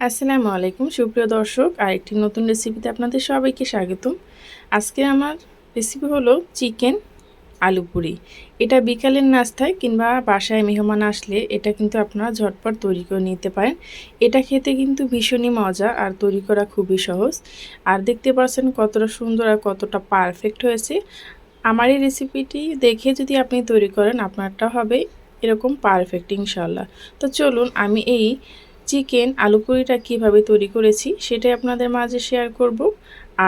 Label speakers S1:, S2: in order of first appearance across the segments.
S1: আসসালামু আলাইকুম, সুপ্রিয় দর্শক, আরেকটি নতুন রেসিপিতে আপনাদের সবাইকে স্বাগতম। আজকে আমার রেসিপি হলো চিকেন আলু পুরি। এটা বিকালের নাস্তায় কিংবা বাসায় মেহমান আসলে এটা কিন্তু আপনারা ঝটপট তৈরি করে নিতে পারেন। এটা খেতে কিন্তু ভীষণই মজা আর তৈরি করা খুবই সহজ। আর দেখতে পাচ্ছেন কতটা সুন্দর আর কতটা পারফেক্ট হয়েছে। আমার এই রেসিপিটি দেখে যদি আপনি তৈরি করেন, আপনারটা হবে এরকম পারফেক্ট ইনশাল্লাহ তো চলুন, আমি এই চিকেন, আলু পুরিটা কীভাবে তৈরি করেছি সেটাই আপনাদের মাঝে শেয়ার করব।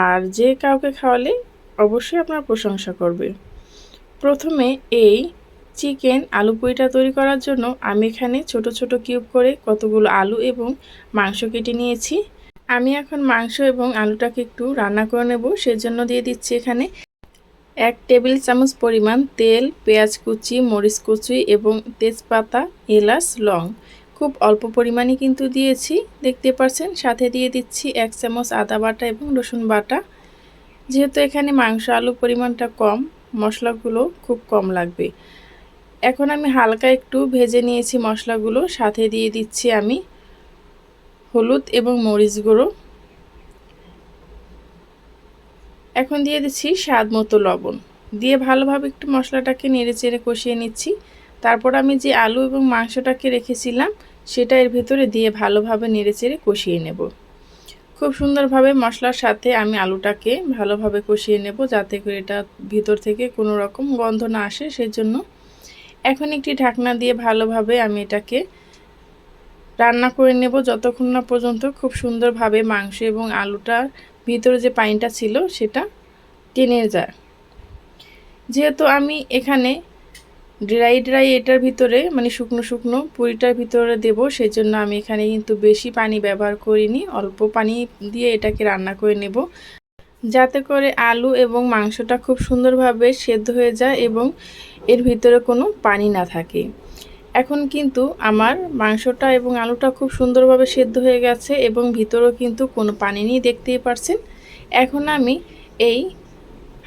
S1: আর যে কাউকে খাওয়ালে অবশ্যই আপনার প্রশংসা করবে। প্রথমে এই চিকেন, আলু পুরিটা তৈরি করার জন্য আমি এখানে ছোট ছোট কিউব করে কতগুলো আলু এবং মাংস কেটে নিয়েছি। আমি এখন মাংস এবং আলুটাকে একটু রান্না করে নেব। সেজন্য দিয়ে দিচ্ছি এখানে এক টেবিল চামচ পরিমাণ তেল, পেঁয়াজ কুচি, মরিচ কুচি এবং তেজপাতা, এলাচ, লং। খুব অল্প পরিমাণে কিন্তু দিয়েছি, দেখতে পাচ্ছেন সাথে দিয়ে দিচ্ছি এক চামচ আদা বাটা এবং রসুন বাটা। যেহেতু এখানে মাংস আলু পরিমাণটা কম, মশলাগুলো খুব কম লাগবে। এখন আমি হালকা একটু ভেজে নিয়েছি মশলাগুলো, সাথে দিয়ে দিচ্ছি আমি হলুদ এবং মরিচ গুঁড়ো। এখন দিয়ে দিচ্ছি স্বাদ মতো লবণ। দিয়ে ভালোভাবে একটু মশলাটাকে নেড়ে চেড়ে কষিয়ে নিচ্ছি। তারপর আমি যে আলু এবং মাংসটাকে রেখেছিলাম সেটা এর ভিতরে দিয়ে ভালোভাবে নেড়েচেড়ে কষিয়ে নেব। খুব সুন্দরভাবে মশলার সাথে আমি আলুটাকে ভালোভাবে কষিয়ে নেব যাতে করে এটা ভিতর থেকে কোনো রকম গন্ধ না আসে, সেজন্য এখন একটি ঢাকনা দিয়ে ভালোভাবে আমি এটাকে রান্না করে নেব যতক্ষণ না পর্যন্ত খুব সুন্দরভাবে মাংস এবং আলুটার ভিতরে যে পানিটা ছিল সেটা টেনে যায়। যেহেতু আমি এখানে ড্রাই ড্রাই এটার ভিতরে মানে শুকনো শুকনো পুরিটার ভিতরে দেব সেই জন্য আমি এখানে কিন্তু বেশি পানি ব্যবহার করিনি, অল্প পানি দিয়ে এটাকে রান্না করে নেব। যাতে করে আলু এবং মাংসটা খুব সুন্দরভাবে সেদ্ধ হয়ে যায় এবং এর ভিতরে কোনো পানি না থাকে। এখন কিন্তু আমার মাংসটা এবং আলুটা খুব সুন্দরভাবে সেদ্ধ হয়ে গেছে এবং ভিতরেও কিন্তু কোনো পানি নেই, দেখতেই পারছেন। এখন আমি এই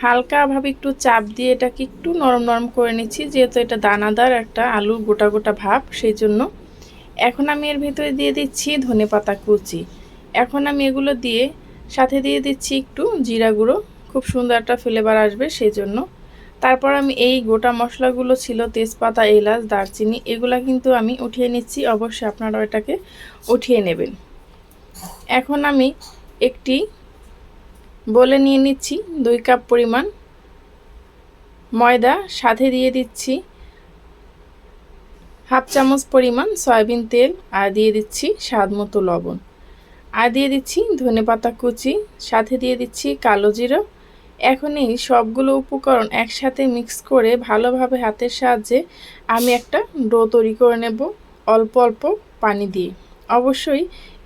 S1: হালকাভাবে একটু চাপ দিয়ে এটাকে একটু নরম নরম করে নিচ্ছি, যেহেতু এটা দানাদার একটা আলু গোটা গোটা ভাব, সেই জন্য। এখন আমি এর ভিতরে দিয়ে দিচ্ছি ধনে পাতা কুচি। এখন আমি এগুলো দিয়ে সাথে দিয়ে দিচ্ছি একটু জিরা গুঁড়ো, খুব সুন্দর একটা ফ্লেভার আসবে সেই জন্য। তারপর আমি এই গোটা মশলাগুলো ছিল, তেজপাতা, এলাচ, দারচিনি, এগুলা কিন্তু আমি উঠিয়ে নিচ্ছি, অবশ্যই আপনারা এটাকে উঠিয়ে নেবেন। এখন আমি একটি বলে নিয়ে নিচ্ছি দুই কাপ পরিমাণ। ময়দা সাথে দিয়ে দিচ্ছি হাফ চামচ পরিমাণ সয়াবিন তেল আর দিয়ে দিচ্ছি স্বাদ মতো লবণ। আর দিয়ে দিচ্ছি ধনে পাতা কুচি, সাথে দিয়ে দিচ্ছি কালো জিরো। এখন এই সবগুলো উপকরণ একসাথে মিক্স করে ভালোভাবে হাতের সাহায্যে আমি একটা ডো তৈরি করে নেব অল্প অল্প পানি দিয়ে। অবশ্যই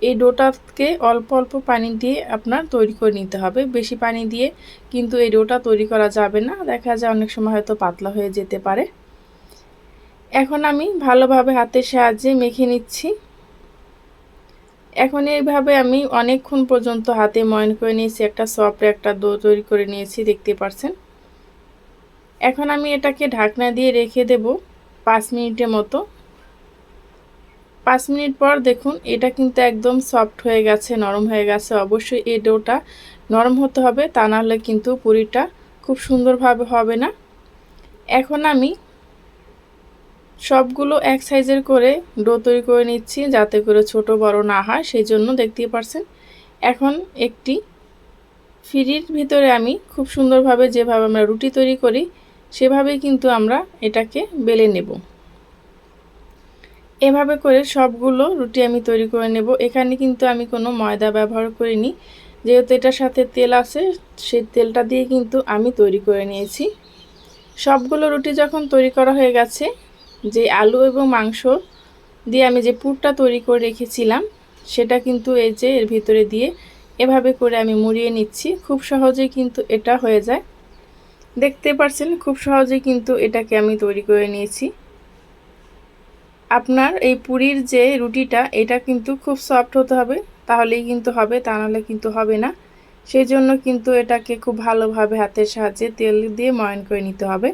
S1: এই ডোটাকে অল্প অল্প পানি দিয়ে আপনার তৈরি করে নিতে হবে। বেশি পানি দিয়ে কিন্তু এই ডোটা তৈরি করা যাবে না। দেখা যায় অনেক সময় হয়তো পাতলা হয়ে যেতে পারে। এখন আমি ভালোভাবে হাতের সাহায্যে মেখে নিচ্ছি। এখন এইভাবে আমি অনেকক্ষণ পর্যন্ত হাতে ময়ন করে নিয়েছি। একটা সফট, একটা দো তৈরি করে নিয়েছি, দেখতে পাচ্ছেন এখন আমি এটাকে ঢাকনা দিয়ে রেখে দেব পাঁচ মিনিটের মতো। পাঁচ মিনিট পর দেখুন, এটা কিন্তু একদম সফট হয়ে গেছে, নরম হয়ে গেছে। অবশ্যই এই ডোটা নরম হতে হবে, তা নাহলে কিন্তু পুরিটা খুব সুন্দরভাবে হবে না। এখন আমি সবগুলো এক সাইজের করে ডো তৈরি করে নিচ্ছি, যাতে করে ছোট বড় না হয়, সেই জন্য দেখতেই পারছেন। এখন একটি ফিরির ভিতরে আমি খুব সুন্দরভাবে যেভাবে আমরা রুটি তৈরি করি, সেভাবেই কিন্তু আমরা এটাকে বেলে নেব। এভাবে করে সবগুলো রুটি আমি তৈরি করে নেব। এখানে কিন্তু আমি কোনো ময়দা ব্যবহার করিনি। যেহেতু এটার সাথে তেল আছে, সেই তেলটা দিয়ে কিন্তু আমি তৈরি করে নিয়েছি। সবগুলো রুটি যখন তৈরি করা হয়ে গেছে, যে আলু এবং মাংস দিয়ে আমি যে পুরটা তৈরি করে রেখেছিলাম, সেটা কিন্তু এই যে এর ভিতরে দিয়ে এভাবে করে আমি মুড়িয়ে নিচ্ছি। খুব সহজেই কিন্তু এটা হয়ে যায়। দেখতে পাচ্ছেন, খুব সহজেই কিন্তু এটাকে আমি তৈরি করে নিয়েছি। আপনার এই পুরীর যে রুটিটা, এটা কিন্তু খুব সফট হতে হবে। তাহলেই কিন্তু হবে, তা নাহলে কিন্তু হবে না। সেই জন্য কিন্তু এটাকে খুব ভালোভাবে হাতের সাহায্যে তেল দিয়ে ময়ন করে নিতে হবে।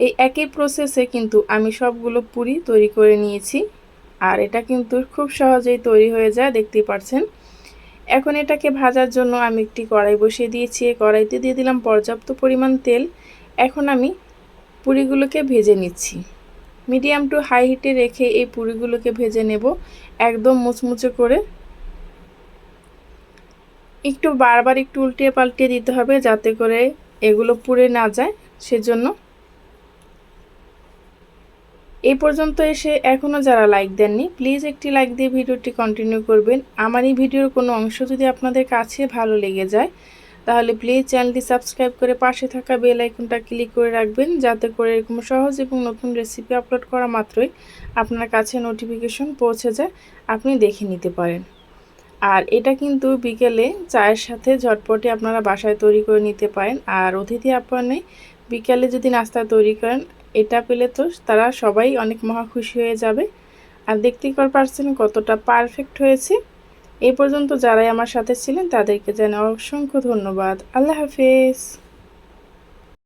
S1: এই একই প্রসেসে কিন্তু আমি সবগুলো পুরি তৈরি করে নিয়েছি। আর এটা কিন্তু খুব সহজেই তৈরি হয়ে যায়, দেখতেই পাচ্ছেন এখন এটাকে ভাজার জন্য আমি একটি কড়াই বসিয়ে দিয়েছি। কড়াইতে দিয়ে দিলাম পর্যাপ্ত পরিমাণ তেল। এখন আমি পুরিগুলোকে ভেজে নিচ্ছি। মিডিয়াম টু হাই হিটে রেখে এই পুরিগুলোকে ভেজে নেব। একদম মুচমুচে করে। একটু বারবার একটু উল্টিয়ে পাল্টিয়ে দিতে হবে যাতে করে এগুলো পুড়ে না যায়, সেজন্য। এই পর্যন্ত এসে এখনও যারা লাইক দেননি প্লিজ একটি লাইক দিয়ে ভিডিওটি কন্টিনিউ করবেন। আমার এই ভিডিওর কোনো অংশ যদি আপনাদের কাছে ভালো লেগে যায় তাহলে প্লিজ চ্যানেলটি সাবস্ক্রাইব করে পাশে থাকা বেল আইকনটা ক্লিক করে রাখবেন, যাতে করে এরকম সহজ এবং নতুন রেসিপি আপলোড করা মাত্রই আপনার কাছে নোটিফিকেশন পৌঁছে যায়, আপনি দেখে নিতে পারেন। আর এটা কিন্তু বিকেলে চায়ের সাথে ঝটপটে আপনারা বাসায় তৈরি করে নিতে পারেন, আর অতিথি আপ্যায়নে বিকেলে যদি নাস্তা তৈরি করেন, এটা পেলে তো তারা সবাই অনেক মহা খুশি হয়ে যাবে। আর দেখতেই পারছেন কতটা পারফেক্ট হয়েছে। এই পর্যন্ত যারাই আমার সাথে ছিলেন তাদেরকে জানাই অসংখ্য ধন্যবাদ। আল্লাহ হাফেজ।